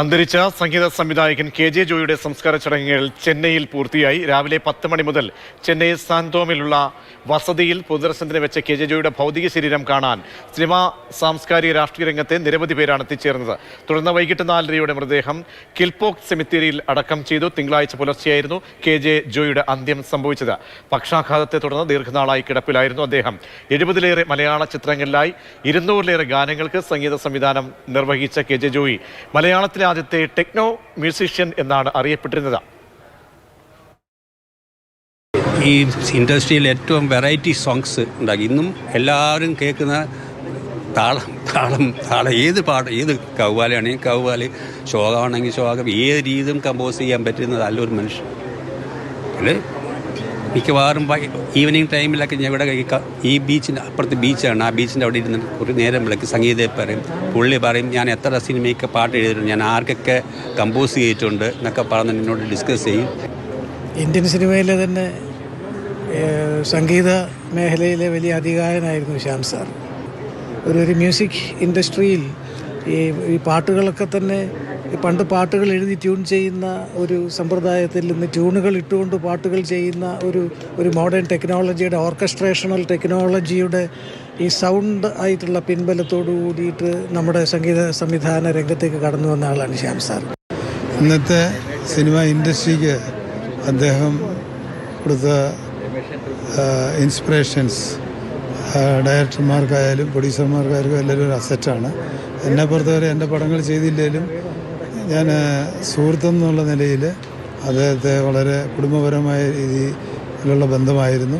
അന്തരിച്ച സംഗീത സംവിധായകൻ K J ജോയിയുടെ സംസ്കാര ചടങ്ങുകൾ ചെന്നൈയിൽ പൂർത്തിയായി. രാവിലെ പത്ത് മണി മുതൽ ചെന്നൈ സാന്തോമിലുള്ള വസതിയിൽ പൊതുദർശനത്തിന് വെച്ച കെ ജെ ജോയിയുടെ ഭൗതിക ശരീരം കാണാൻ സിനിമാ സാംസ്കാരിക രാഷ്ട്രീയ രംഗത്തെ നിരവധി പേരാണ് എത്തിച്ചേർന്നത്. തുടർന്ന് വൈകിട്ട് നാലരയുടെ മൃതദേഹം കിൽപോക് സെമിത്തേരിയിൽ അടക്കം ചെയ്തു. തിങ്കളാഴ്ച പുലർച്ചെയായിരുന്നു കെ ജെ ജോയിയുടെ അന്ത്യം സംഭവിച്ചത്. പക്ഷാഘാതത്തെ തുടർന്ന് ദീർഘനാളായി കിടപ്പിലായിരുന്നു അദ്ദേഹം. എഴുപതിലേറെ മലയാള ചിത്രങ്ങളിലായി ഇരുന്നൂറിലേറെ ഗാനങ്ങൾക്ക് സംഗീത സംവിധാനം നിർവഹിച്ച കെ ജെ ജോയി മലയാളത്തിലെ ആദ്യത്തെ ടെക്നോ മ്യൂസിഷ്യൻ എന്നാണ് അറിയപ്പെട്ടിരുന്നത്. ഈ ഇൻഡസ്ട്രിയിൽ ഏറ്റവും വെറൈറ്റി സോങ്സ് ഉണ്ടാക്കി. ഇന്നും എല്ലാവരും കേൾക്കുന്ന താളം താളം താളം. ഏത് പാട്ട് ഏത് കൗവാലാണെങ്കിൽ കൗവാൽ ശോകമാണെങ്കിൽ ശോകം ഏത് രീതിയും കമ്പോസ് ചെയ്യാൻ പറ്റുന്ന നല്ലൊരു മനുഷ്യൻ. മിക്കവാറും ഈവനിങ് ടൈമിലൊക്കെ ഞാൻ ഇവിടെ ഈ ബീച്ചിന്റെ അപ്പുറത്ത് ബീച്ചാണ് ആ ബീച്ചിന്റെ അവിടെ ഇരുന്ന് കുറേ നേരം വിളക്ക്. സംഗീതം പറയും പുള്ളി പറയും ഞാൻ എത്ര സിനിമയ്ക്ക് പാട്ട് എഴുതിയിട്ടുണ്ട്? ഞാൻ ആർക്കൊക്കെ കമ്പോസ് ചെയ്തിട്ടുണ്ട്? എന്നൊക്കെ പറഞ്ഞ് എന്നോട് ഡിസ്കസ് ചെയ്യും. ഇന്ത്യൻ സിനിമയിലെ തന്നെ സംഗീത മേഖലയിലെ വലിയ അധികാരനായിരുന്നു ശ്യാം സാർ. ഒരു ഒരു മ്യൂസിക് ഇൻഡസ്ട്രിയിൽ ഈ ഈ പാട്ടുകളൊക്കെ തന്നെ പണ്ട് പാട്ടുകൾ എഴുതി ട്യൂൺ ചെയ്യുന്ന ഒരു സമ്പ്രദായത്തിൽ നിന്ന് ട്യൂണുകൾ ഇട്ടുകൊണ്ട് പാട്ടുകൾ ചെയ്യുന്ന ഒരു ഒരു മോഡേൺ ടെക്നോളജിയുടെ ഓർക്കസ്ട്രേഷണൽ ടെക്നോളജിയുടെ ഈ സൗണ്ട് ആയിട്ടുള്ള പിൻബലത്തോടു കൂടിയിട്ട് നമ്മുടെ സംഗീത സംവിധാന രംഗത്തേക്ക് കടന്നു വന്ന ആളാണ് ശ്യാം സാർ. ഇന്നത്തെ സിനിമ ഇൻഡസ്ട്രിക്ക് അദ്ദേഹം കൊടുത്ത ഇൻസ്പിറേഷൻസ് ഡയറക്ടർമാർക്കായാലും പ്രൊഡ്യൂസർമാർക്കായാലും എല്ലാവരും ഒരു അസറ്റാണ് എന്നെ പുറത്തുവരെ എന്റെ പടങ്ങൾ ചെയ്തില്ലെങ്കിലും ഞാൻ സുഹൃത്തെന്നുള്ള നിലയിൽ അദ്ദേഹത്തെ വളരെ കുടുംബപരമായ രീതിയിലുള്ള ബന്ധമായിരുന്നു.